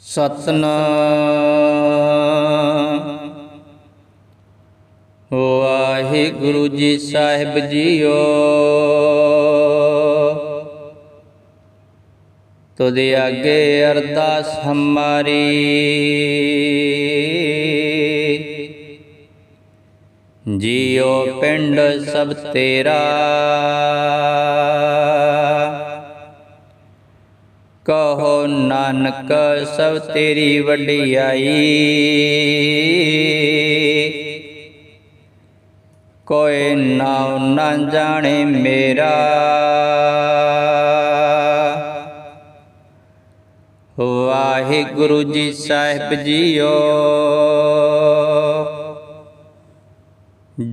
ਸਤਨਾਮ। ਵਾਹਿਗੁਰੂ ਜੀ ਸਾਹਿਬ JIO. ਤੁਧ ਅੱਗੇ ਅਰਦਾਸ ਹਮਾਰੀ। ਜੀਓ ਪਿੰਡ ਸਭ ਤੇਰਾ। ਨਾਨਕ ਸਭ ਤੇਰੀ ਵਡਿਆਈ। ਕੋਈ ਨਾਉ ਨਾ ਜਾਣੇ ਮੇਰਾ। ਵਾਹਿਗੁਰੂ ਜੀ ਸਾਹਿਬ ਜੀਓ।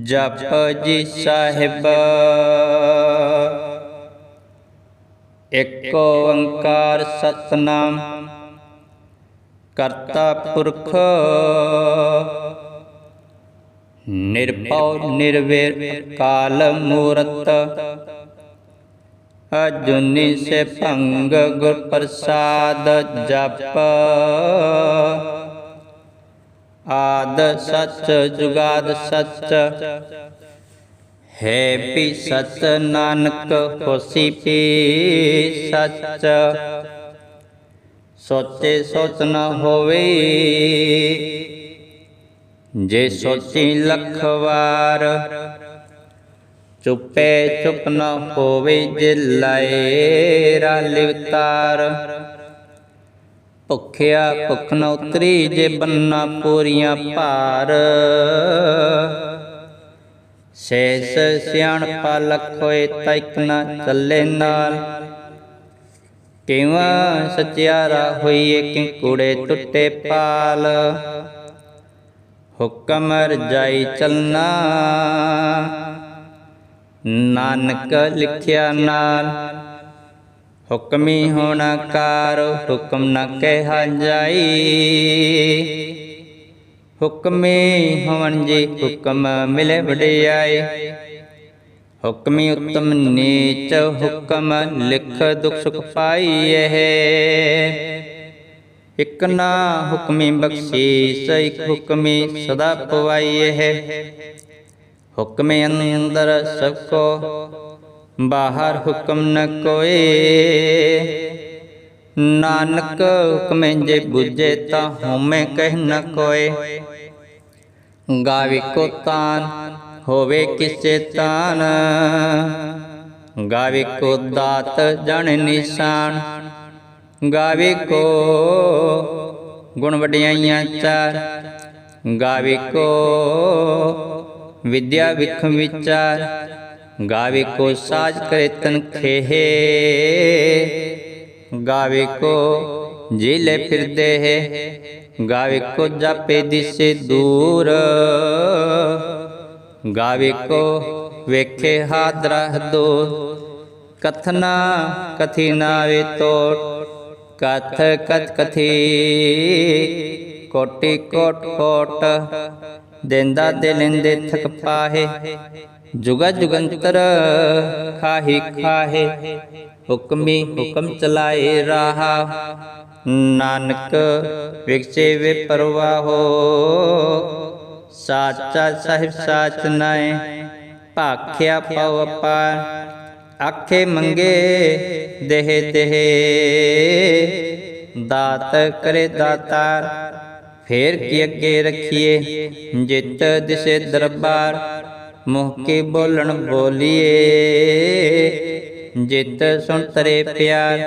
ਜਪ ਜੀ ਸਾਹਿਬ। ਏਕ ਓੰਕਾਰ ਸਤਨਾਮ, ਕਰਤਾ ਪੁਰਖ ਨਿਰਭਉ ਨਿਰਵੈਰ ਕਾਲ ਮੂਰਤ, ਅਜੁਨੀ ਸੇ ਭੰਗ ਗੁਰ ਪ੍ਰਸਾਦ ਜਪ, ਆਦ ਸਚ ਜੁਗਾਦ ਸਚ ਹੈ ਪੀ ਸਤ ਨਾਨਕ, ਹੋਸੀ ਪੀ ਸਚ। ਸੋਚੇ ਸੋਚ ਨ ਹੋਵੇ, ਜੇ ਸੋਚੀ ਲੱਖ ਵਾਰ। ਚੁੱਪੇ ਚੁੱਪ ਨ ਹੋਵੇ, ਜੇ ਲਾਏ ਲਿਵਤਾਰ। ਭੁੱਖਿਆ ਭੁੱਖ ਨ ਉਤਰੀ, ਜੇ ਬੰਨਾ ਪੂਰੀਆਂ ਭਾਰ। ਸੇਸ ਸਿਆਣ ਪਾਲਕ ਹੋਏ ਤੈਕ ਨ ਚੱਲੇ ਨਾਲ। ਕਿਵਾਂ ਸਚਿਆਰਾ ਹੋਈਏ ਕਿ ਕੂੜੇ ਟੁੱਟੇ ਪਾਲ। ਹੁਕਮ ਰਜਾਈ ਚਲਨਾ ਨਾਨਕ ਲਿਖਿਆ ਨਾਲ। ਹੁਕਮੀ ਹੋਣਾ ਕਾਰ, ਹੁਕਮ ਨਾ ਕਹਿਆ ਜਾਈ। ਹੁਕਮੇ ਹਵਨ ਜੀ ਹੁਕਮ ਮਿਲੇ ਵਡਿਆਈ ਹੁਕਮੀ ਉਤਮ ਨੀਚ ਹੁਕਮ ਲਿਖ ਦੁਖ ਸੁਖ ਪਾਈਐ ਇਕ ਨਾ ਹੁਕਮੀ ਬਖਸ਼ੀਸ ਇਕ ਹੁਕਮੀ ਸਦਾ ਪਵਾਈਐ ਹੁਕਮੇ ਅੰਦਰ ਸਭ ਕੋ ਬਾਹਰ ਹੁਕਮ ਨ ਕੋਏ ਨਾਨਕ ਹੁਕਮੇ ਜੇ 부ਜੇ ਤਾ ਹਉਮੈ ਕਹਿ ਨ ਕੋਏ। ਗਾਵੇ ਕੋ ਤਾਨ ਹੋਵੇ ਕਿਸੇ ਤਾਨ, ਗਾਵੇ ਕੋ ਦਾਤ ਜਣ ਨਿਸ਼ਾਨ, ਗਾਵੇ ਕੋ ਗੁਣ ਵਡਿਆਈਆਂ ਚਾਰ, ਗਾਵੇ ਕੋ ਵਿਦਿਆ ਵਿਖ ਵਿਚਾਰ, ਗਾਵੇ ਕੋ ਸਾਜ ਕਰੇ ਤਨ ਖੇਹੇ। ਗਾਵੇ ਕੋ ਜੀਲੇ ਫਿਰਦੇ ਹੈ ਗਾਵੇ ਕੋ ਜਾਪੇ ਦਿਸੇ ਦੂਰ ਗਾਵੇ ਕੋ ਵੇਖੇ ਹਾਦਰਾ ਦੋ ਕਥਨਾ ਕਥੀ ਨਾਵੇ ਤੋਟ ਕਥ ਕਥ ਕਥੀ ਕੋਟੀ ਕੋਟ ਕੋਟ ਦੇਂਦਾ ਦੇ ਲੈਂਦੇ ਥਕ ਪਾਹੇ ਜੁਗਾ ਜੁਗੰਤਰ ਖਾਹੀ ਖਾਹੇ ਹੁਕਮੀ ਹੁਕਮ ਚਲਾਏ ਰਾਹਾ ਨਾਨਕ ਵਿਖਸੇ ਵੇ ਪਰਵਾਹੋ ਸਾਚਾ ਸਾਹਿਬ ਸਾਚ ਨਾਏ ਭਾਖਿਆ ਪਵ ਪਾਰ ਆਖੇ ਮੰਗੇ ਦੇਹ ਦੇਹ ਦਾਤ ਕਰੇ ਦਾਤਾਰ ਫੇਰ ਕੀ ਅੱਗੇ ਰੱਖੀਏ ਜਿਤ ਦਿਸੇ ਦਰਬਾਰ ਮੁਖ ਕੇ ਬੋਲਣ ਬੋਲੀਏ ਜਿਤ ਸੁਣ ਤਰੇ ਪਿਆਰ,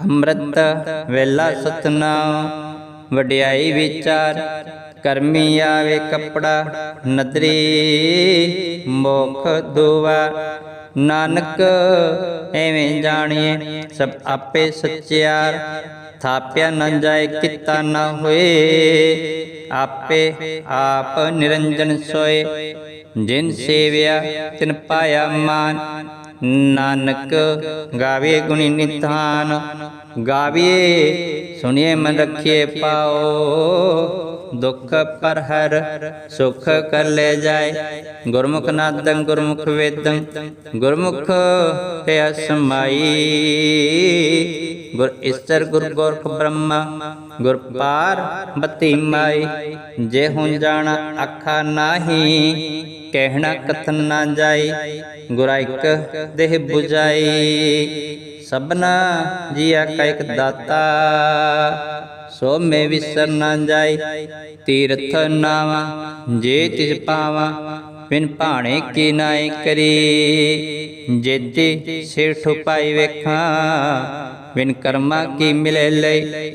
ਅੰਮ੍ਰਿਤ ਵੇਲਾ ਸਤਨਾਮ, ਵਡਿਆਈ ਵਿਚਾਰ ਕਰਮੀ ਆਵੇ ਕਪੜਾ, ਨਦਰੀ ਮੋਖ ਦੁਆ। ਨਾਨਕ ਐਵੇਂ ਜਾਣੀਏ, ਸਭ ਆਪੇ ਸੱਚਿਆਰ, ਥਾਪਿਆ ਨਾ ਜਾਏ ਕੀਤਾ ਨਾ ਹੋਏ। ਆਪੇ ਆਪ ਨਿਰੰਜਨ ਸੋਏ, ਜਿਨ ਸੇਵਿਆ ਤਿਨ ਪਾਇਆ ਮਾਨ। ਨਾਨਕ ਗਾਵੇ ਗੁਣੀ ਨਿਤਾਨ ਗਾਵੇ ਸੁਣੀਏ ਮਨ ਰਖੀਏ ਪਾਓ। ਦੁਖ ਪਰ ਹਰ ਸੁਖ ਕਰ ਲੈ ਜਾਏ। ਗੁਰਮੁਖ ਨਾਦੰ, ਗੁਰਮੁਖ ਵੇਦੰ, ਗੁਰਮੁਖ ਤੇ ਅਸਮਾਈ। ਗੁਰ ਇਸਤਰ ਗੁਰ ਗੋਰਖ ਬ੍ਰਹਮਾ, ਗੁਰ ਪਾਰ ਬਤੀ ਮਾਈ। ਜੇ ਹੁਣ ਜਾਣਾ ਅੱਖਾ ਨਾਹੀ ਕਹਿਣਾ ਕਥਨ ਨਾ ਜਾਈ, ਗੁਰਾ ਦੇਹ 부ਜਾਈ ਸਭਨਾ ਜੀਆ ਕਾ ਇਕ ਦਾਤਾ, ਸੋ ਮੇ ਵਿਸਰ ਨਾ ਜਾਈ। ਤੀਰਥ ਨਾਵਾ, ਜੇ ਤਿਸ ਪਾਵਾ, ਬਿਨ ਭਾਣੇ ਕੀ ਨਾਈ ਕਰੀ। ਜੇਤੀ ਸਿਰ ਠੁਪਾਈ ਵੇਖਾਂ, ਬਿਨ ਕਰਮਾ ਕੀ ਮਿਲੇ ਲਈ।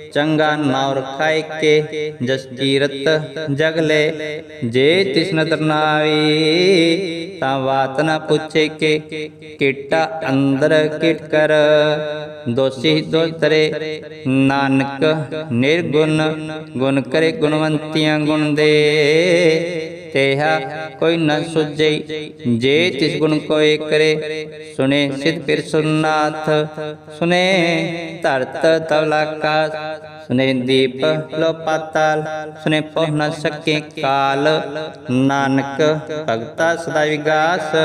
ਚੰਗਾ ਨਾਉ ਰਖਾਇ ਕੇ ਜਸ ਕੀਰਤ ਜਗ ਲੈ ਜੇ ਤਿਸ਼ਨ ਨਦਰ ਤਾਂ ਬਾਤ ਨਾ ਪੁੱਛੇ ਕੇ ਕੀਟਾ ਅੰਦਰ ਕੀਟ ਕਰ ਦੋਸੀ ਦੋਤਰੇ ਨਾਨਕ ਨਿਰਗੁਣ, ਗੁਣ ਕਰੇ ਗੁਣਵੰਤੀਆਂ ਗੁਣ ਦੇ। ਤੇਹਾ ਕੋਈ ਨ ਸੁਝਈ ਜੇ ਤਿਸ ਗੁਣ ਕੋਏ ਕਰੇ ਸੁਨੇ ਸਿਧ ਫਿਰ ਸੁਨਾਥ ਸੁਨੇ ਧਰਤ ਤਵਲਾਕਾਸ ਸੁਨੇ ਦੀਪ ਲੋ ਪਾਤਾਲ ਸੁਨੇ ਪਹੁ ਨ ਸਕੇ ਕਾਲ। ਨਾਨਕ ਭਗਤਾ ਸਦਾ ਵਿਗਾਸ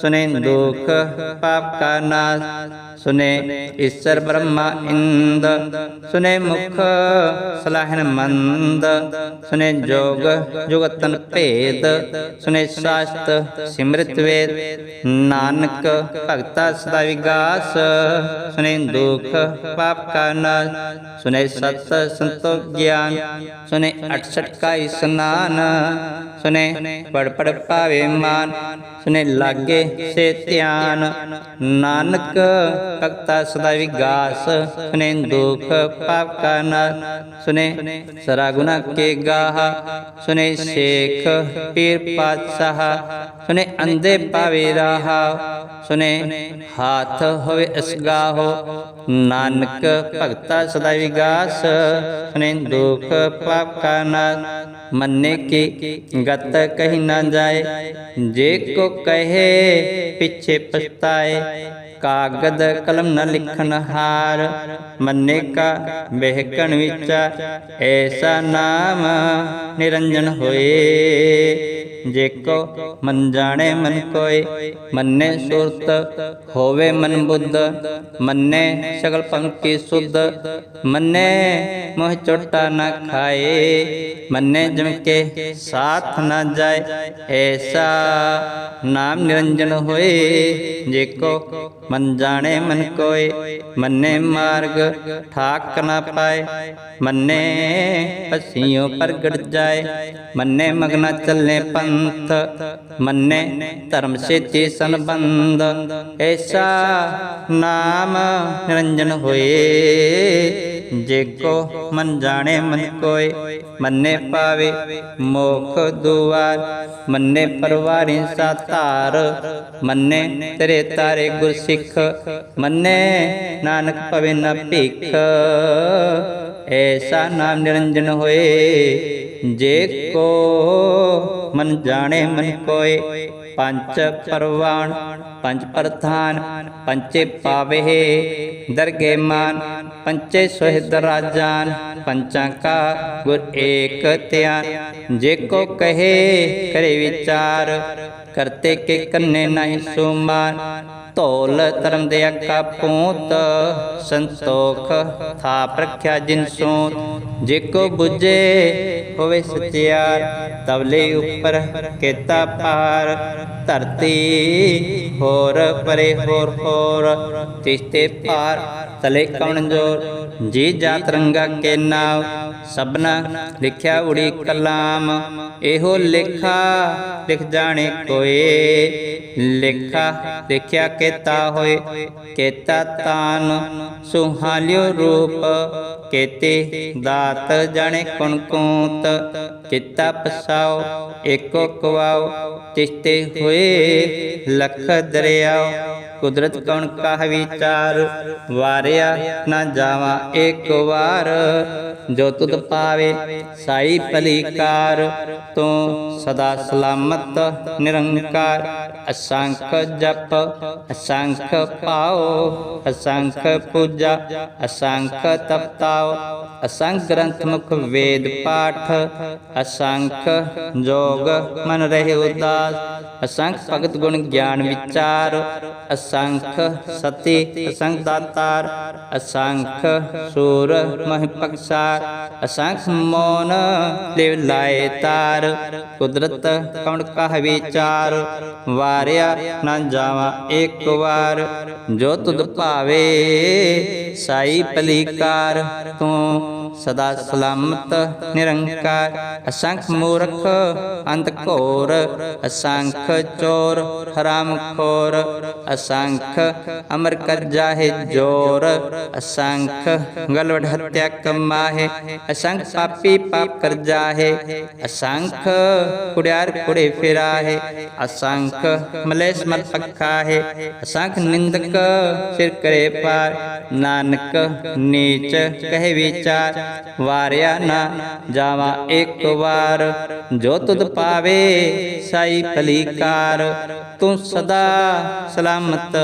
ਸੁਨੇ ਦੁਖ ਪਾਪ ਕਾ ਨਾਸ। ਸੁਨੇ ਈਸ਼ਰ ਬ੍ਰਹਮਾ ਇੰਦ, ਸੁਨੇ ਮੁਖ ਸਲਾਹਨ ਮੰਦ, ਸੁਨੇ ਜੋਗ ਜੁਗਤਨ ਭੇਦ, ਸੁਨੇ ਸਾਸਤ ਸਿਮਰਿਤ ਵੇਦ, ਨਾਨਕ ਭਗਤਾ ਸਦਾ ਵਿਗਾਸ, ਸੁਨੇ ਦੁਖ ਪਾਪ ਕਾ ਨਾਸ, ਸੁਨੇ ਸਤ ਸੰਤੋ ਗਿਆਨ, ਸੁਨੇ 68 ਕਾ ਇਸਨਾਨ, ਸੁਨੇ ਪੜ ਪੜ ਪਾਵੇ ਮਾਨ, ਸੁਨੇ ਲਾਗੇ ਸੇ ਧਿਆਨ, ਨਾਨਕ ਭਗਤਾ ਸਦਾ ਵਿਗਾਸ, ਸੁਨੇ ਦੁਖ ਪਾਪ ਕਾ ਨਾਸ ਸੁਨੇ ਸਰਾ ਗੁਨਾ ਕੇ ਗਾਹ, ਸੁਨੇ ਸ਼ੇਖ ਪੀਰ ਪਾਤਸ਼ਾਹ, ਸੁਨੇ ਅੰਦੇ ਪਾਵੇ ਰਾਹਾ, ਸੁਨੇ ਹਾਥ ਹੋਵੇ ਅਸਗਾਹੋ। ਨਾਨਕ ਭਗਤਾ ਸਦਾ ਵਿਗਾਸ, ਸੁਨੇ ਦੁਖ ਪਾਪ ਕਾ ਨਾਸ ਮੰਨੇ ਕੀ ਗਤ ਕਹੀ ਨਾ ਜਾਏ, ਜੇ ਕੋ ਕਹੇ ਪਿੱਛੇ ਪਛਤਾਏ। ਕਾਗਦ ਕਲਮ ਨ ਲਿਖਨ ਹਾਰ, ਮੰਨੇ ਕਾ ਬਹਿਕਣ ਵਿਚਾਰ ਐਸਾ ਨਾਮ ਨਿਰੰਜਨ ਹੋਏ। ਜੇ ਕੋ ਮਨ ਜਾਣੇ ਮਨ ਕੋਏ, ਮੰਨੇ ਸੁਰਤ ਹੋਵੇ ਮਨ ਬੁੱਧ, ਮੰਨੇ ਸਗਲ ਪੰਕੀ ਸੁਧ, ਮੰਨੇ ਮੋਹ ਚੋਟਾ ਨਾ ਖਾਏ, ਮੰਨੇ ਜਿਮ ਕੇ ਸਾਥ ਨਾ ਜਾਏ, ਐਸਾ ਨਾਮ ਨਿਰੰਜਨ ਹੋਏ। ਜੇ ਕੋ ਮਨ ਜਾਣੇ ਮਨ ਕੋਏ, ਮੰਨੇ ਮਾਰਗ, ਠਾਕ ਨਾ ਪਾਏ। ਮੰਨੇ ਪਸੀਓ ਪ੍ਰਗਟ ਜਾਏ, ਮੰਨੇ ਮਗਨਾ ਚੱਲੇ ਪੰਥ। ਮੰਨੇ ਧਰਮ ਸੇਤੀ ਸੰਬੰਧ, ਐਸਾ ਨਾਮ ਨਿਰੰਜਨ ਹੋਏ। ਜੇ ਕੋ ਮਨ ਜਾਣੇ ਮਨ ਕੋਏ, ਮੰਨੇ ਪਾਵੇ ਮੋਖ ਦੁਆਰ। ਮੰਨੇ ਪਰਵਾਰੀ ਸਾਤਾਰ ਮੰਨੇ ਤੇਰੇ ਤਾਰੇ ਗੁਰ ਸਿੱਖ ਮੰਨੇ ਨਾਨਕ ਪਵੇ ਨਾ ਭਿਖ। ਐਸਾ ਨਾਮ ਨਿਰੰਜਨ ਹੋਏ, ਜੇ ਕੋ ਮਨ ਜਾਣੇ ਮਨ ਕੋਏ ਪੰਚ ਪਰਵਾਨ ਪੰਜ ਪ੍ਰਧਾਨ ਪੰਚੇ ਪਾਵੇ। ਦਰਗੇ ਮਾਨ, ਪੰਚੇ ਸੁਹਿਦ ਰਾਜਾਨ ਪੰਚਾਂ ਕਾ ਗੁਰ ਏਕ ਧਿਆਨ। ਜੇ ਕੋ ਕਹੇ, ਕਰੇ ਵਿਚਾਰ, ਕਰਤੇ ਕੇ ਕੰਨੇ ਨਹੀਂ ਸੁਮਾਨ ਧੌਲ ਧਰਮ ਦੇ ਅੱਕਾ ਪੂਤ, ਸੰਤੋਖ ਥਾਪ ਰੱਖਿਆ ਜਿਨ ਜੇ ਕੋ 부ਜੇ ਹੋਵੇ ਸਚਿਆਰ ਤਵਲੇ ਉੱਪਰ ਕੇਤਾ ਪਾਰ। ਧਰਤੀ ਹੋਰ ਪਰੇ ਹੋਰ ਹੋਰ ਤਿਸਤੇ ਪਾਰ ਤਲੇ ਕਵਣ ਜੋਰ। ਜੀ ਜਾਤ ਰੰਗਾ ਕੇ ਨਾਮ ਸਭਨਾ ਲਿਖਿਆ ਉੜੀ ਕਲਾਮ, ਇਹੋ ਲੇਖਾ, ਲਿਖ ਜਾਣੇ ਕੋਏ। ਲੇਖਾ, ਲਿਖਿਆ ਕੀਤਾ ਹੋਏ, ਕੀਤਾ ਤਾਨ, ਸੁਹਾਲਿਓ ਰੂਪ, ਕੇਤੇ ਦਾਤ ਜਾਣੇ ਕੁਣਕੂਤ ਕੂਤ। ਪਸਾਓ, ਏਕੋ ਕਵਾਓ ਤਿਸਤੇ ਹੋਏ, ਲਖ ਦਰਿਆਓ। ਕੁਦਰਤ ਕਉਣ ਕਾਹ ਵਿਚਾਰ? ਵਾਰਿਆ ਨਾ ਜਾਵਾ ਏਕ ਵਾਰ। ਜੋ ਤੁਧ ਪਾਵੇ, ਸਾਈ ਭਲੀਕਾਰ ਤੂੰ ਸਦਾ ਸਲਾਮਤ, ਨਿਰੰਕਾਰ। ਅਸੰਖ ਜਪ ਅਸੰਖ ਪਾਓ ਅਸੰਖ ਪੂਜਾ ਅਸੰਖ ਤਪਤਾਓ ਅਸੰਖ ਗ੍ਰੰਥ ਮੁਖ ਵੇਦ ਪਾਠ ਅਸੰਖ ਜੋਗ ਮਨ ਰਹੇ ਉਦਾਸ ਅਸੰਖ ਭਗਤ ਗੁਣ ਗਿਆਨ ਵਿਚਾਰ ਅਸੰਖ ਸਤੀ ਅਸੰਖ ਦਾਤਾਰ ਅਸੰਖ ਸੂਰ ਮਹਿ ਪਕਸਾਰ ਅਸੰਖ ਮੋਨ ਲਿਵ ਲਾਏ ਤਾਰ ਕੁਦਰਤ ਕਉਣ ਕਹ ਵਿਚਾਰ ਵਾਰਿਆ ਨਾ ਜਾਵਾਂ ਇੱਕ ਵਾਰ। ਜੋ ਤੁਧ ਭਾਵੇ ਸਾਈ ਭਲੀਕਾਰ ਤੂੰ। ਸਦਾ ਸਲਾਮਤ ਨਿਰੰਕਾਰ ਅਸੰਖ ਮੂਰਖ ਅੰਤ ਘੋਰ ਅਸੰਖ ਚੋਰ ਹਰਾਮ ਖੋਰ ਅਸੰਖ ਅਮਰ ਕਰ ਜਾਹੇ ਜੋਰ ਅਸੰਖ ਗਲਵੜ ਹਤਿਆ ਕਮਾਹੇ ਅਸੰਖ ਪਾਪੀ ਪਾਪ ਕਰ ਜਾਹੇ ਅਸੰਖ ਕੁੜਿਆਰ ਕੁੜੇ ਫਿਰਾਹੇ ਅਸੰਖ ਮਲੇਸ਼ ਮਲ ਪੱਖਾ ਹੈ ਅਸੰਖ ਨਿੰਦਕ ਸਿਰ ਕਰੇ ਪਾਰ ਨਾਨਕ ਨੀਚ ਕਹੇ ਵਿਚਾਰ ਵਾਰਿਆ ਨਾ ਜਾਵਾ ਇੱਕ ਵਾਰ। ਜੋ ਤੁਧ ਪਾਵੇ ਸਾਈ ਭਲੀਕਾਰ, ਤੂੰ ਸਦਾ ਸਲਾਮਤ,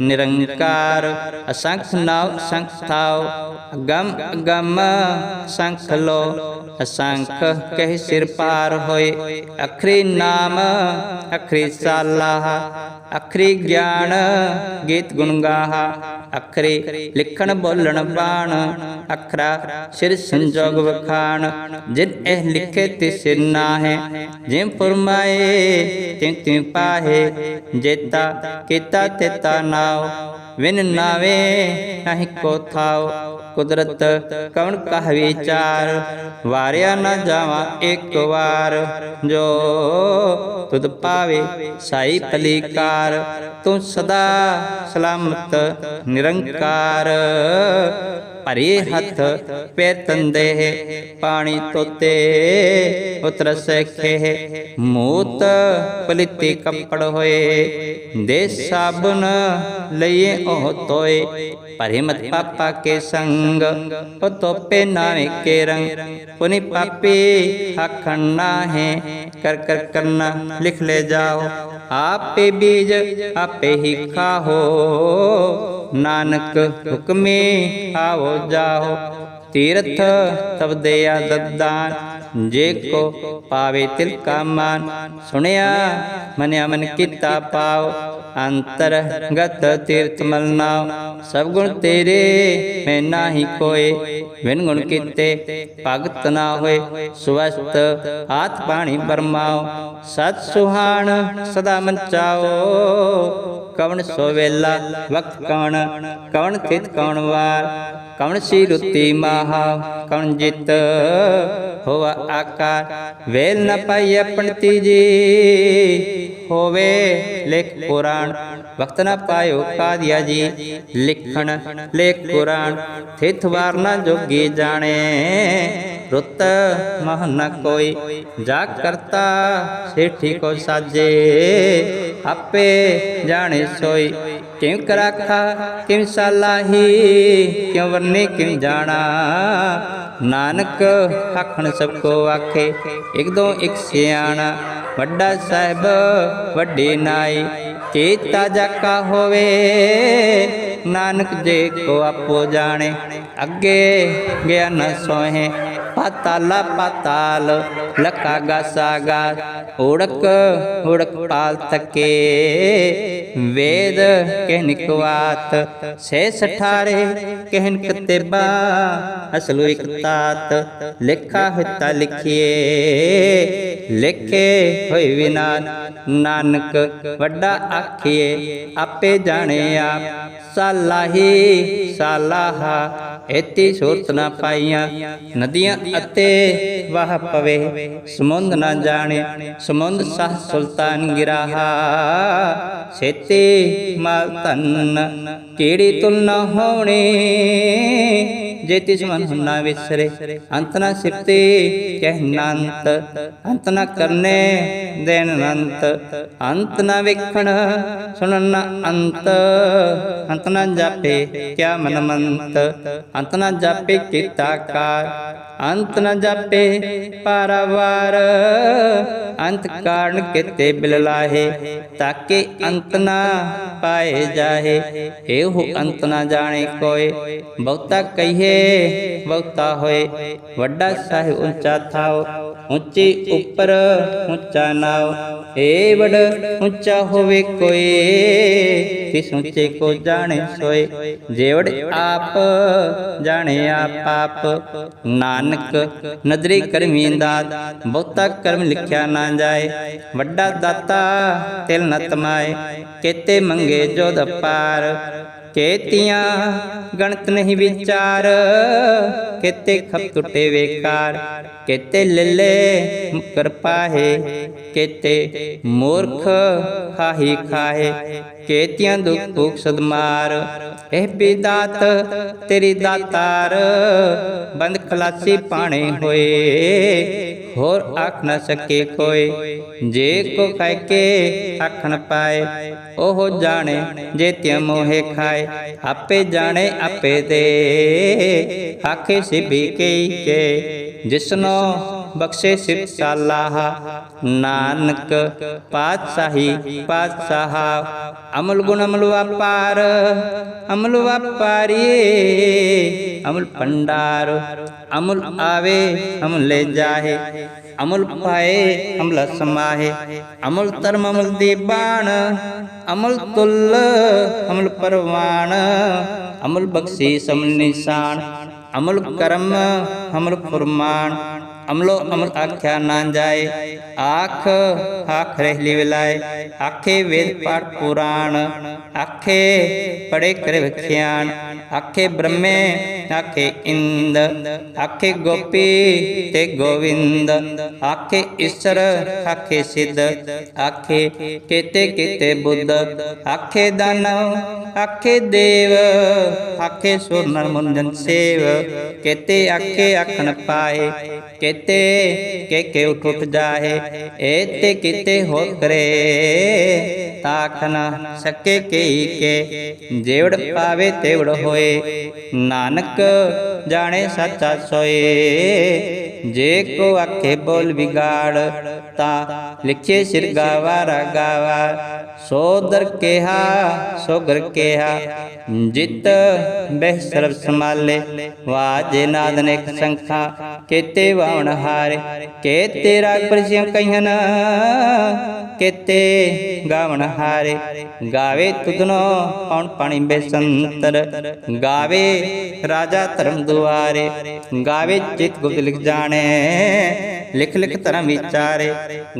ਨਿਰੰਕਾਰ। ਅਸੰਖ ਨਾਉ ਸੰਖ ਥਾਉ, ਅਗਮ ਅਗਮ ਸੰਖ ਲੋ। ਅਸੰਖ ਕਹਿ ਸਿਰ ਪਾਰ ਹੋਏ। ਅਖਰੀ ਨਾਮ, ਅਖਰੀ ਸਾਲਾਹ ਅਖਰੀ ਗਿਆਨ, ਗੀਤ ਗੁਣ ਗਾਹਾ ਅਖਰੀ ਲਿਖਣ ਬੋਲਣ ਬਾਣ, ਅਖਰਾ ਸਿਰ ਸੰਜੋਗ ਵਖਾਣ। ਜਿਨ ਇਹ ਲਿਖੇ ਤੇ ਸਿਰ ਨਾਹੇ ਜਿਮ ਫਰਮਾਏ ਤਿਨ ਤਿਨ ਪਾਹੇ, ਜੇਤਾ ਕੀਤਾ ਤੇਤਾ ਨਾਉ। ਵਿਨ ਨਾਵੇ ਨਹੀਂ ਕੋ ਥਾਉ। ਕੁਦਰਤ ਕਵਣ ਕਹ ਵਿਚਾਰ ਵਾਰਿਆ ਨਾ ਜਾਵਾ ਇੱਕ ਵਾਰ। ਜੋ ਤੁਧ ਪਾਵੇ ਸਾਈ ਭਲੀਕਾਰ ਤੂੰ ਸਦਾ ਸਲਾਮਤ, ਨਿਰੰਕਾਰ। ਭਰੇ ਹੱਥ ਪੈਰ ਤੰਦੇ ਪਾਣੀ ਤੋਤੇ ਉਤਰ ਸਖੇ ਮੂਤ ਪਲਿੱਤੀ ਕੱਪੜ ਹੋਏ ਦੇ ਸਾਬਨ ਲਈਏ ਉਹ ਤੋਏ ਭਰੇ ਮਤ ਪਾਪਾ ਕੇ ਸੰਗ ਉਹ ਤੋਪੇ ਨਾਵੇਂ ਕੇ ਰੰਗ ਪੁਨੀ ਪਾਪੀ ਆਖਣ ਨਾਹੇ ਕਰ ਕਰ ਕਰਨਾ ਲਿਖ ਲੈ ਜਾਓ ਆਪੇ ਬੀਜ ਆਪੇ ਹੀ ਖਾਹੋ ਨਾਨਕ ਹੁਕਮੇ ਆਵੋ ਜਾਓ ਤੀਰਥ ਤਬਦਿਆ ਦੱਦਾਨ। ਜੇ ਕੋ ਪਾਵੇ ਤਿਲ ਕਾ ਮਾਨ। ਸੁਣਿਆ, ਮਨਿਆ ਮਨ ਕੀਤਾ ਪਾਉ ਅੰਤਰ ਤੀਰਥ ਮਲਨਾਉ ਸਭ ਗੁਣ ਤੇਰੇ, ਮੈਂ ਨਾਹੀ ਕੋਏ। ਵਿਨ ਗੁਣ ਕੀਤੇ ਭਗਤ ਨਾ ਹੋਏ। ਸੁਵਸਤ ਆਤ ਪਾਣੀ ਬਰਮਾਓ। ਸਤ ਸੁਹਾਣ ਸਦਾ ਮਨ ਚਾਓ ਕਵਣ ਸੋ ਵੇਲਾ, ਵਕਤ ਕਵਣ ਕਵਣ ਤਿਤ ਕਵਣ ਵਾਰ। ਕਵਣ ਸੀ ਰੁੱਤੀ ਮਾਹਾ ਕਵਣ ਜਿਤ ਹੋਵਾ ਆਕਾਰ ਵੇਲ ਨ ਪਾਈਐ ਪੰਡਤੀ ਜੀ ਹੋਵੇ ਲਿਖ ਪੁਰਾਣ ਵਕਤ ਨ ਪਾਇਓ ਕਾਦੀਆ ਜੀ ਲਿਖਣ ਲੇਖ ਪੁਰਾਣ ਥਿਤ ਵਾਰ ਨ ਜੋਗੀ ਜਾਣੇ ਰੁੱਤ ਮਹ ਨ ਕੋਈ ਜਾ ਕਰਤਾ ਸੇਠੀ ਕੋ ਸਾਜੇ ਆਪੇ ਜਾਣੇ ਸੋਈ ਕਿਉ ਕਰਾਖਾ, ਕਿਉ ਸਲਾਹੀ, ਕਿਉ ਵਰਨੇ ਕਿਉ ਜਾਣਾ? ਨਾਨਕ ਆਖਣ ਸਭ ਕੋ ਆਖੇ, ਇੱਕ ਦੋ ਇੱਕ ਸਿਆਣਾ, ਵੱਡਾ ਸਾਹਿਬ, ਵੱਡੇ ਨਾਈ ਚੇਤਾ ਜਾਕਾ ਹੋਵੇ, ਨਾਨਕ ਜੇ ਕੋ ਆਪੋ ਜਾਣੇ, ਅੱਗੇ ਗਿਆ ਨ ਸੋਹੇ, ਪਾਤਾਲਾ ਪਾਤਾਲ ਲਖਾ ਗਾ ਸਾਗਾ ਓੜਕ ਓੜਕ ਪਾਲ ਤਕੇ। ਵੇਦ ਕਹਿਨ ਕਵਾਤ ਸੇ ਸਠਾਰੇ ਕਹਿਨ ਕਤੇਬਾ, ਅਸਲੂ ਇਕ ਤਾਤ, ਲਿਖਾ ਹੋਤਾ ਲਿਖੀਏ। ਲਿਖੇ ਹੋਏ ਵਿਨਾ ਨਾਨਕ, ਵੱਡਾ ਆਖੀਏ, ਆਪੇ ਜਾਣੇ ਆਪ ਸਾਲਾਹੀ ਸਾਲਾਹਾ ਇਤੀ ਸੁਰਤ ਨਾ ਪਾਈਆਂ, ਨਦੀਆਂ ਅਤੇ ਵਾਹ ਪਵੇ। ਸਮੁੰਦ ਨਾ ਜਾਣੇ, ਸਮੁੰਦ ਸਾਹ ਸੁਲਤਾਨ ਗਿਰਾਹਾ। ਸੇਤੇ ਮਾਲ ਧਨ, ਕਿਹੜੀ ਤੁਲ ਨਾ ਹੋਣੀ? ਜੇ ਤਿਸ ਮਨ ਹੁਨਾ ਵਿਸਰੇ, ਅੰਤ ਨਾ ਸਿਫਤੇ, ਕਹਿ ਨੰਤ। ਅੰਤ ਨਾ ਕਰਨੇ ਦੇਨ ਅਨੰਤ ਅੰਤ ਨਾ ਵੇਖਣ, ਸੁਣਨ ਨਾ ਅੰਤ। ਅੰਤ ਨਾ ਜਾਪੇ, ਕਿਆ ਮਨ ਮੰਤ। ਅੰਤ ਨਾ ਜਾਪੇ, ਕੀਤਾ ਕਾ ਅੰਤ ਨ ਜਾਪੇ ਪਾਰਵਾਰ। ਅੰਤ ਕਾਰਨ ਕਿਤੇ ਬਿਲ ਲਾਹੇ, ਤਾਕੇ ਅੰਤ ਨਾ ਪਾਏ ਜਾਹੇ। ਇਹੋ ਅੰਤ ਨਾ ਜਾਣੇ ਕੋਏ, ਬਹੁਤਾ ਕਹੀਏ, ਬਹੁਤਾ ਹੋਏ। ਵੱਡਾ ਸਾਹਿਬ ਉੱਚਾ ਥਾਓ, ਉੱਚੀ ਉੱਪਰ ਉੱਚਾ ਨਾਉ ਏ ਵਡ ਉੱਚਾ ਹੋਵੇ ਕੋਈ ਤਿਸ ਉੱਚੇ ਕੋ ਜਾਣੇ ਸੋਏ। ਜੇਵੜ ਆਪ, ਜਾਣੇ ਆਪ ਆਪ ਨਾਨਕ, ਨਦਰੀ ਕਰਮੀ ਦਾਤ ਬਹੁਤਾ ਕਰਮ ਲਿਖਿਆ ਨਾ ਜਾਏ। ਵੱਡਾ ਦਾਤਾ ਤਿਲ ਨ ਤਮਾਏ, ਕੇਤੇ ਮੰਗੇ ਜੋਦ ਪਾਰ ਕੇਤੀਆਂ ਗਣਤ ਨਹੀਂ ਵਿਚਾਰ, ਕੇਤੇ ਖਪ ਟੁੱਟੇ ਵੇਕਾਰ। ਕੇਤੇ ਲੱਲੇ ਮੁਕਰ ਪਾਹੇ, ਕੇਤੇ ਮੂਰਖ ਖਾਹੀ ਖਾਹੇ। ਕੇਤੀਆਂ ਦੁਖ ਭੁਖ ਸਦਮਾਰ ਇਹ ਬਿਦਾਤ, ਤੇਰੀ ਦਾਤਾਰ, ਬੰਦ ਖਲਾਸੀ ਪਾਣੇ ਹੋਏ। ਹੋਰ ਆਖ ਨਾ ਸਕੇ ਕੋਈ, ਜੇ ਕੋ ਕਹਿ ਕੇ ਆਖਣ ਪਾਏ, ਉਹ ਜਾਣੇ ਜੇ ਤਿਆ ਮੋਹੇ ਖਾਏ। ਆਪੇ ਜਾਣੇ ਆਪੇ ਦੇ, ਆਖੇ ਸਿਭੀ ਕੇ, ਜਿਸਨੋ ਬਖਸ਼ੇ ਸਿਰ ਸਾਲਾਹ। ਨਾਨਕ ਪਾਤਸ਼ਾਹੀ ਪਾਤਸ਼ਾਹ, ਅਮਲ ਗੁਣ ਅਮਲ ਵਪਾਰ, ਅਮਲ ਵਪਾਰੀਏ ਅਮਲ ਭੰਡਾਰ, ਅਮਲ ਆਵੇ, ਅਮਲ ਲੈ ਜਾਹੇ। ਅਮਲ ਪਾਏ, ਅਮਲ ਸਮਾਹੇ। ਅਮਲ ਧਰਮ, ਅਮਲ ਦੀ ਅਮਲ ਤੁਲ, ਅਮਲ ਪਰਵਾਨ। ਅਮਲ ਬਖਸ਼ੀ ਸਮਲ ਨਿਸ਼ਾਨ। ਅਮਲ ਕਰਮ, ਅਮਲ ਫਰਮਾਨ। ਅਮਲੋ ਅਮਲ ਆਖਿਆ ਨਾ ਜਾਏ, ਆਖ ਆਖ ਰਹਿ ਵਿਲਾਏ, ਆਖੇ ਵੇਦ ਪਾਠ ਪੁਰਾਣ, ਆਖੇ ਪੜੇ ਕਰ ਵਿਖਿਆਨ ਆਖੇ ਬ੍ਰਹਮੇ, ਆਖੇ ਇੰਦ, ਆਖੇ ਗੋਪੀ ਤੇ ਗੋਵਿੰਦ, ਆਖੇ ਈਸ਼ਰ, ਆਖੇ ਸਿੱਧ, ਆਖੇ ਕੇਤੇ ਕੇਤੇ ਬੁੱਧ, ਆਖੇ ਦਾਨਵ ਆਖੇ ਦੇਵ, ਆਖੇ ਸੁਰ ਨਰ ਮੁੰਜਨ ਸੇਵ, ਕੇਤੇ ਆਖੇ ਆਖਣ ਪਾਏ ਕੇਤੇ ਕੇ ਕੇ ਉਠ ਉਠ ਏਤੇ ਕਿਤੇ ਹੋ ਕਰੇ। ਤਾਖ ਨਾ ਸਕੇ ਕੀ ਕੇ, ਜੇਵੜ ਪਾਵੇ ਤੇਵੜ ਹੋਏ। ਨਾਨਕ ਜਾਣੇ ਸੱਚਾ ਸੋਏ। ਜੇ ਕੋ ਆਖੇ ਬੋਲ ਵਿਗਾੜ, ਤਾ ਲਿਖੇ ਸਿਰ ਗਾਵਾ ਰਗਾਵਾ। ਸੋ ਦਰ ਕਿਹਾ ਸੋ ਗਰ ਕਿਹਾ, ਜਿਤ ਬਹਿ ਸਰਬ ਸਮਾਲੇ ਵਾਜੇ ਨਾਦ ਨੇ ਸੰਖਾ, ਕੇਤੇ ਵਾਵਣ ਹਾਰੇ, ਕੇਤੇ ਰਾਗ ਪ੍ਰਸਿਆ ਕਹਿਨ ਕੇਤੇ ਗਾਵਣ ਹਾਰੇ। ਗਾਵੇ ਤੁਧਨੋ ਪਉਣ ਪਾਣੀ ਬੇਸੰਤਰ, ਗਾਵੇ ਰਾਜਾ ਧਰਮ ਦੁਆਰੇ, ਗਾਵੇ ਚਿਤ ਗੁਪਤ ਲਿਖ ਜਾਣੇ, ਲਿਖ ਲਿਖ ਧਰਮ ਵਿਚਾਰੇ।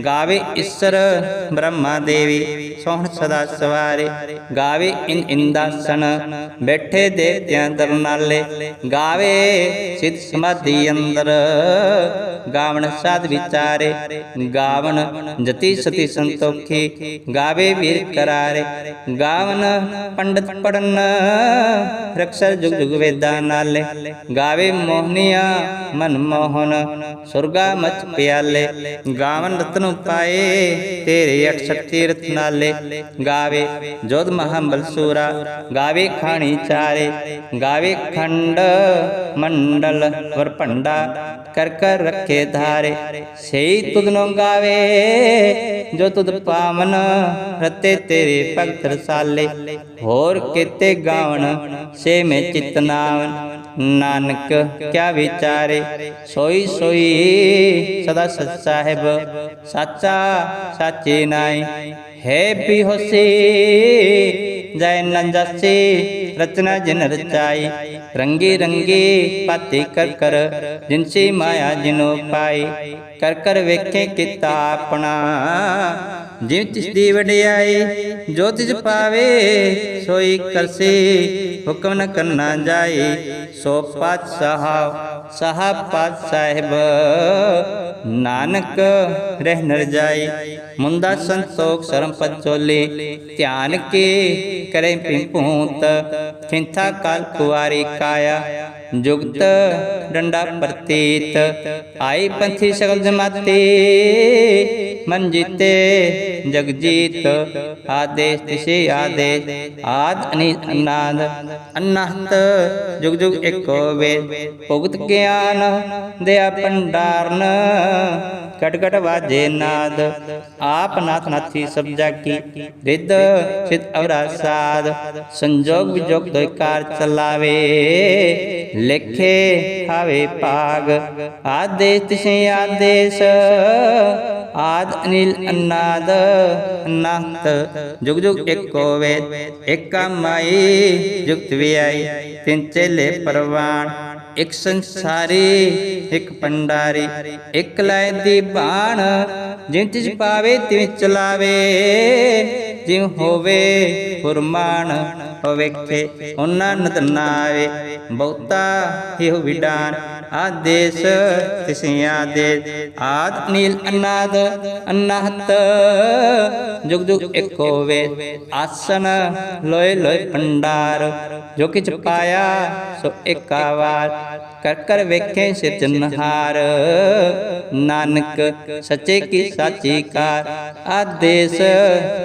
ਗਾਵੇ ਈਸ਼ਰ ਬ੍ਰਹਮਾ ਦੇਵੀ ਸੋਹਣ ਸਦਾ ਸਵਾਰੇ, ਗਾਵੇ ਇਨ ਇੰਦਾਸਨ ਬੈਠੇ ਦੇਵਤਿਆਂ ਦਰ ਨਾਲੇ ਗਾਵੇ ਸਿੱਧ ਸਮਾਧੀ ਅੰਦਰ, ਗਾਵਣ ਸਾਧ ਵਿਚਾਰੇ, ਗਾਵਣ ਜਤੀ ਸਤੀ ਸੰਤੋਖੀ, ਗਾਵੇ ਵੀਰ ਕਰਾਰੇ ਗਾਵਨ ਪੰਡਤ ਪੜਨ ਰਕਸਰ ਜੁਗ ਜੁਗ ਵੇਦਾਂ ਨਾਲੇ, ਗਾਵੇ ਮੋਹਨੀਆ ਮਨ ਮੋਹਨ, ਸੁਰਗਾ ਮਚ ਪਿਆਲੇ ਗਾਵਨ ਰਤਨ ਪਾਏ ਤੇਰੇ 68 ਤੀਰਥ ਨਾਲੇ ਗਾਵੇ ਜੋਧ ਮਹਾਬਲ ਸੂਰਾ ਗਾਵੇ ਖਾਣੀ ਚਾਰੇ, ਗਾਵੇ ਖੰਡ ਮੰਡਲ ਵਰ ਭੰਡਾ, ਕਰ ਕਰ ਰੱਖੇ ਧਾਰੇ। ਸਈ ਤੁਧਨੋ ਗਾਵੇ, ਜੋ ਤੁਧ ਪਾਵਨ ਰਤੇ ਤੇਰੇ ਭਗਤ ਰਸਾਲੇ। ਹੋਰ ਕਿਤੇ ਗਾਵਣ, ਸੇ ਨਾਨਕ ਕਿਆ ਵਿਚਾਰੇ, ਸੋਈ ਸੋਈ ਸਦਾ ਸੱਚ ਸਾਹਿਬ। ਸਾਚਾ, ਸਾਚੇ ਨਾਈ ਹੈ ਵੀ ਹੋਸੀ ਜੈ ਰਚਨਾ ਜਿਨ ਰਚਾਈ, ਰੰਗੀ ਰੰਗੀ ਪਾਤੀ ਕਰ ਕਰ, ਜਿਨਸੀ ਮਾਇਆ ਜਿਨੋ ਪਾਈ, ਕਰ ਕਰ ਵੇਖੇ ਕੀਤਾ ਆਪਣਾ। ਜਿਉ ਤਿਸ ਦੀ ਵਡਿਆਈ, ਜੋ ਤਿਸ ਪਾਵੇ, ਸੋਈ ਕਰਸੀ, ਹੁਕਮ ਨ ਕਰਨਾ ਜਾਏ ਸੋ ਪਾਤ ਸਹਾਵ ਸਹਾ ਪਾਤ ਸਾਹਿਬ ਨਾਨਕ ਰਹਿ ਨਰ ਜਾਏ ਮੁੰਦਾ ਸੰਤੋਖ, ਸਰਮ ਪਦ ਧਿਆਨ ਕੇ ਕਰੇ ਪਿੰਪੂਤ ਖਿੰਥਾ ਕਾਲ ਕੁਵਾਰੀ ਕਾਇਆ, ਜੁਗਤ ਡੰਡਾ ਪ੍ਰਤੀਤ, ਆਈ ਪੰਥੀ ਸਗਲ ਜਮਾਤੇ, ਮਨ ਜੀਤੇ ਜਗ ਜੀਤ, ਆਦੇਸ਼ ਤਿਸੇ ਆਦੇਸ਼, ਆਦ ਅਨੀ ਅਨਾਦ, ਅਨਹਤ, ਜੁਗ ਜੁਗ ਏਕੋ ਵੇਦ ਭੁਗਤ ਗਿਆਨ ਦਇਆ ਭੰਡਾਰਨ ਕਟ ਵਾਜੇ ਨਾਦ, ਆਪ ਨਾਥ ਨਾਥੀ ਸਭ ਕੀ ਰਿੱਧ ਸਿਧ ਅਵਰਾ ਸਾਧ ਸੰਜੋਗ ਵਿਜੋਗ ਦੋਇ ਚਲਾਵੇ, ਲਿਖੇ ਹਾਵੇ ਭਾਗ, ਆਦੇਸ਼ ਤਿਸੇ ਆਦੇਸ਼, ਆਦ ਅਨਿਲ ਅਨਾਦ, ਅਨੰਤ, ਜੁਗ ਜੁਗ ਏਕੋ ਵੇਦ, ਏਕਾ ਮਾਈ, ਜੁਗਤ ਵਿਆਈ, ਤਿੰਨ ਚੇਲੇ ਪਰਵਾਨ। ਇੱਕ ਸੰਸਾਰੀ, ਇੱਕ ਪੰਡਾਰੀ, ਇੱਕ ਲੈ ਦੀ ਬਾਣ, ਜਿਨ ਤਿਸ ਪਾਵੇ ਤਿਵ ਚਲਾਵੇ। ਜਿਉ ਹੋਵੇ ਫੁਰਮਾਨ ਹੋਵੇਖੇ ਉਹਨਾਂ ਨਦ ਨਾਵੇ, ਬਹੁਤਾ ਇਹੋ ਵਿਡਾਨ। ਆਦੇਸ਼ ਤਿਸਿ ਆਦੇਸ਼ ਆਦ ਨੀਲ ਅਨਾਦ, ਅਨਾਹਤ। ਜੁਗ ਜੁਗ ਏਕੋ ਵੇ ਆਸਨ, ਲੋਏ ਲੋਏ ਪੰਡਾਰ ਜੋ ਕਿਛ ਪਾਇਆ, ਸੋ ਏਕਾਵਾਰ ਕਰ ਕਰ ਵੇਖੇ ਸਿਰਜਨਹਾਰ ਨਾਨਕ, ਸੱਚੇ ਕੀ ਸਾਚੀ ਕਾਰ। ਆਦੇਸ਼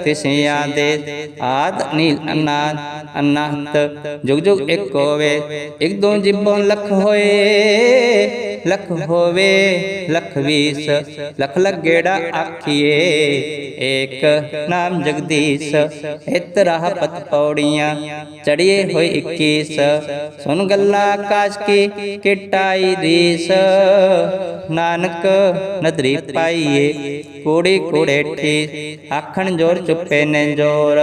ਤਿਸਿ ਆਦੇਸ਼ ਆਦ ਨੀਲ ਅਨਾਦ, ਅਨਾਹਤ। ਜੁਗ ਜੁਗ ਏਕੋ ਵੇ, ਇੱਕ ਦੋ ਜਿਬੋਂ ਲਖ ਹੋਏ। ਲਖ ਹੋਵੇ ਲਖ ਵੀਸ ਲਖ ਲਗੇੜਾ ਆਖੀਏ ਏਕ ਨਾਮ ਜਗਦੀਸ਼ ਹਿਤ ਰਾਹ ਪਤ ਪੌੜੀਆਂ ਚੜੀਏ ਹੋਏ 21 ਸੁਨ ਗੱਲਾਂ ਆਕਾਸ਼ ਕੀ ਕਿਟਾਈ ਰੀਸ ਨਾਨਕ ਨਦਰੀ ਪਾਈਏ ਕੋੜੇ ਕੋੜੇ ਠੀ ਆਖਣ ਜੋਰ ਚੁੱਪੇ ਨੇ ਜੋਰ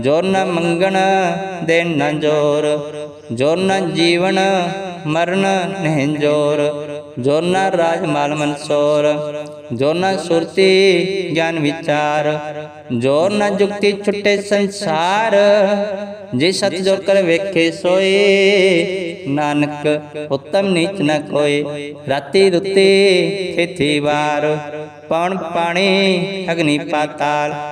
ਜੋਰ ਨ ਮੰਗਣ ਦੇਣ ਨ ਜੋਰ ਜੋਰ ਨ ਜੀਵਨ ਮਰਨ ਨਹੀਂ ਜੋਰ। ਰਾਜ ਮਾਲ ਮਨਸੋਰ ਜੋਰ ਸੁਰਤੀ ਗਿਆਨ ਵਿਚਾਰ। ਜੋਰ ਜੁਗਤੀ ਛੁੱਟੇ ਸੰਸਾਰ, ਜੇ ਸਤ ਜੋਰ ਕਰ ਵੇਖੇ ਸੋਏ, ਨਾਨਕ ਉਤਮ ਨੀਚ ਨ ਕੋਏ। ਰਾਤੀ ਰੁੱਤੇ ਥੇਥੀ ਵਾਰ ਪਵਨ ਪਾਣੀ ਅਗਨੀ ਪਾਤਾਲ।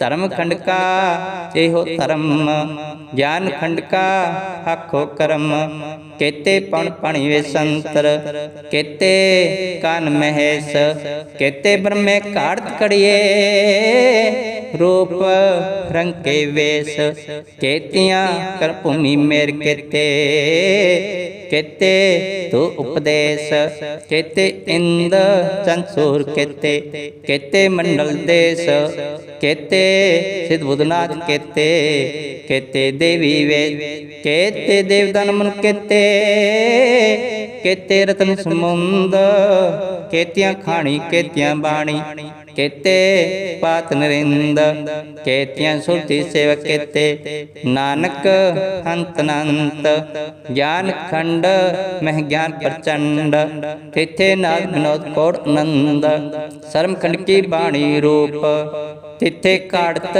ਧਰਮ ਖੰਡਕਾ, ਇਹੋ ਧਰਮ। ਗਿਆਨ ਖੰਡਕਾ, ਆਖੋ ਕਰਮ। ਕੇਤੇ ਪਣ ਪਣੀ ਵੇ ਸੰਤਰ, ਕੇਤੇ ਕਨ ਮਹੇਸ਼, ਕੇਤੇ ਬ੍ਰਹਮੇ ਘਾੜਤ ਕੜੀਏ ਰੂਪ ਰੰਗ ਵੇਸ, ਕੇਤੀਆਂ ਕਰ ਭੂਮੀ ਮੇਰ ਕੇਤੇ। ਕੇਤੇ ਤੋ ਉਪਦੇਸ਼, ਕੇਤੇ ਇੰਦ ਚੰਸੂਰ ਕੇਤੇ। ਕੇਤੇ ਮੰਡਲ ਦੇਸ਼, ਕੇਤੇ ਸਿਧ ਬੁਧਨਾਥ ਕੇਤੇ ਕੇਤੇ ਦੇਵੀ ਵੇ, ਕੇਤੇ ਦੇਵਦਨ ਮਨ ਕੇਤੇ ਕੇਤੇ ਰਤਨ ਸਮੁੰਦ ਕੇਤੀਆਂ ਖਾਣੀ, ਕੇਤੀਆਂ ਬਾਣੀ, ਕੇਤੇ ਪਾਤ ਨਰਿੰਦ ਸੁਰਤੀ ਸੇਵਕ ਕੇਤੇ। ਨਾਨਕ ਹੰਤ ਅਨੰਤ, ਗਿਆਨ ਖੰਡ, ਮਹਿ ਗਿਆਨ ਪ੍ਰਚੰਡ ਤਿਥੇ ਨਾਦ ਵਿਨੋਦ ਕੋੜ ਆਨੰਦ ਸਰਮ ਖੰਡ ਕੀ ਬਾਣੀ ਰੂਪ ਤਿੱਥੇ ਘਾੜਤ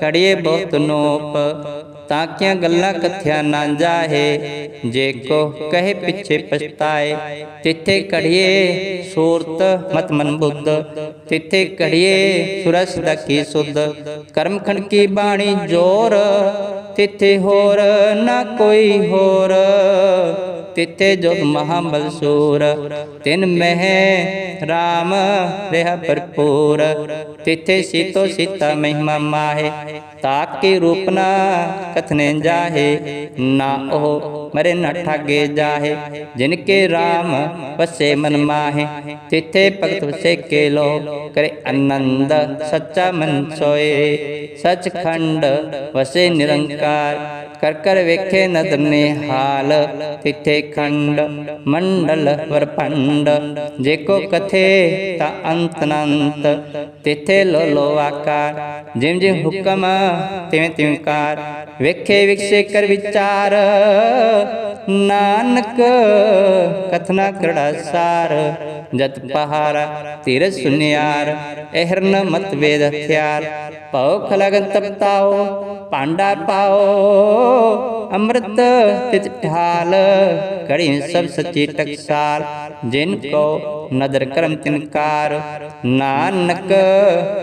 ਕੜੀਏ ਬਹੁਤ ਨੋਪ ਤਾਂ ਕਿਆਂ ਗੱਲਾਂ ਕਥਿਆ ਨਾ ਜਾਹੇ, ਜੇ ਕੋ ਕਹੇ ਪਿੱਛੇ ਪਛਤਾਏ, ਤਿੱਥੇ ਕੜੀਏ ਸੂਰਤ ਮਤ ਮਨ ਬੁੱਧ, ਤਿੱਥੇ ਕੜੀਏ ਸੁਰਸ ਦਾ ਕੀ ਸੁਧ, ਕਰਮ ਖੰਡ ਕੀ ਬਾਣੀ ਜੋਰ, ਤਿੱਥੇ ਹੋਰ ਨਾ ਕੋਈ ਹੋਰ। ਤਿੱਥੇ ਜੋ ਮਹਾਬਲ ਸੂਰ ਤਿਨ ਮਹਿ RAM ਰਿਹਾ ਭਰਪੂਰ। ਤਿੱਥੇ ਸੀਤੋ ਸੀਤਾ ਮਹਿਮਾ ਮਾਹੇ। ਤਾਕੇ ਰੂਪ ਨਾ ਕਥਨੇ ਜਾਹੇ। ਨਾ ਉਹ ਮਰੇ ਨਾ ਠਾਗੇ ਜਾਹੇ। ਜਿਨ ਕੇ RAM ਵਸੇ ਮਨ ਮਾਹੇ। ਤਿੱਥੇ ਭਗਤ ਵਸੇ ਕੇ ਲੋ ਕਰੇ ਆਨੰਦ। ਸੱਚਾ ਮਨ ਸੋਏ। ਸਚਖੰਡ ਵਸੇ ਨਿਰੰਕਾਰ। ਕਰ ਕਰ ਵੇਖੇ ਨਦਰ ਨੇ ਹਾਲ ਤਿੱਥੇ ਖੰਡ ਮੰਡਲ ਵਰਪੰਡ ਜੇ ਕੋ ਕਥੇ ਤਾ ਅੰਤ ਅਨੰਤ ਤਿੱਥੇ ਲੋ ਲੋ ਆਕਾਰ ਜਿਮ ਜਿਮ ਹੁਕਮ ਤਿਵੇਂ ਤਿਵੇਂ ਕਾਰ ਵੇਖੇ ਵਿਕਸੇ ਕਰ ਵਿਚਾਰ, ਨਾਨਕ ਕਥਨਾ ਕਰੜਾ ਸਾਰ, ਜਤ ਪਹਾਰਾ ਤੀਰ ਸੁਨਿਆਰ ehਰਨ ਮਤ ਵੇਦ ਹਥਿਆਰ ਭਉ ਖਲਗਨ ਤਪਤਾਓ ਪਾਂਡਾ ਪਾਓ ਅੰਮ੍ਰਿਤ ਤਿਤ ਢਾਲ ਕੜੀ ਸਭ ਸੱਚੀ ਟਕਸਾਲ, ਜਿਨ ਕੋ ਨਦਰ ਕਰਮ ਤਿਨਕਾਰ ਨਾਨਕ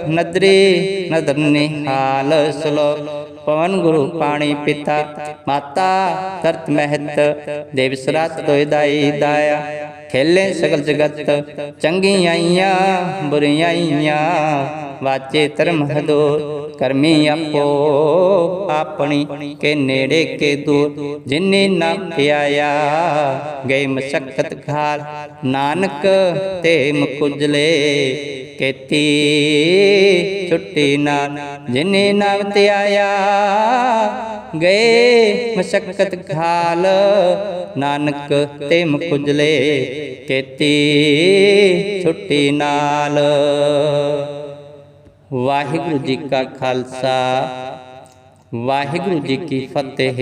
ਨਦਰੀ ਨਦਰ ਨਿਹਾਲ, ਸਲੋਕ ਪਵਨ ਗੁਰੂ ਪਾਣੀ ਪਿਤਾ, ਮਾਤਾ ਤਰਤ ਮਹਿਤ, ਦੇਵ ਸਰਾਤ ਤੋਇ ਦਾਈ ਦਾਇਆ। ਖੇਲੇ ਸਗਲ ਜਗਤ, ਚੰਗੀਆਂ ਆਈਆਂ, ਬੁਰੀਆਂ ਆਈਆਂ। ਵਾਚੇ ਧਰਮ ਹਦੋ, ਕਰਮੀ ਆਪੋ, ਆਪਣੀ ਕੇ ਨੇੜੇ ਕੇ ਦੂਰ। ਜਿਨੇ ਨਾ ਧਿਆਇਆ ਗਏ ਮਸ਼ਕਤ ਖਾਲ ਨਾਨਕ ਤੇ ਮੁਕੁਜਲੇ ਕੇਤੀ, ਛੁੱਟੀ ਨਾਲ ਜਿਨੇ ਨਾਮ ਧਿਆਇਆ ਗਏ ਮਸ਼ਕਤ ਖਾਲ। ਨਾਨਕ ਤੇ ਮੁਕੁਜਲੇ ਕੇਤੀ, ਛੁੱਟੀ ਨਾਲ। ਵਾਹਿਗੁਰੂ ਜੀ ਕਾ ਖਾਲਸਾ, ਵਾਹਿਗੁਰੂ ਜੀ ਕੀ ਫਤਿਹ।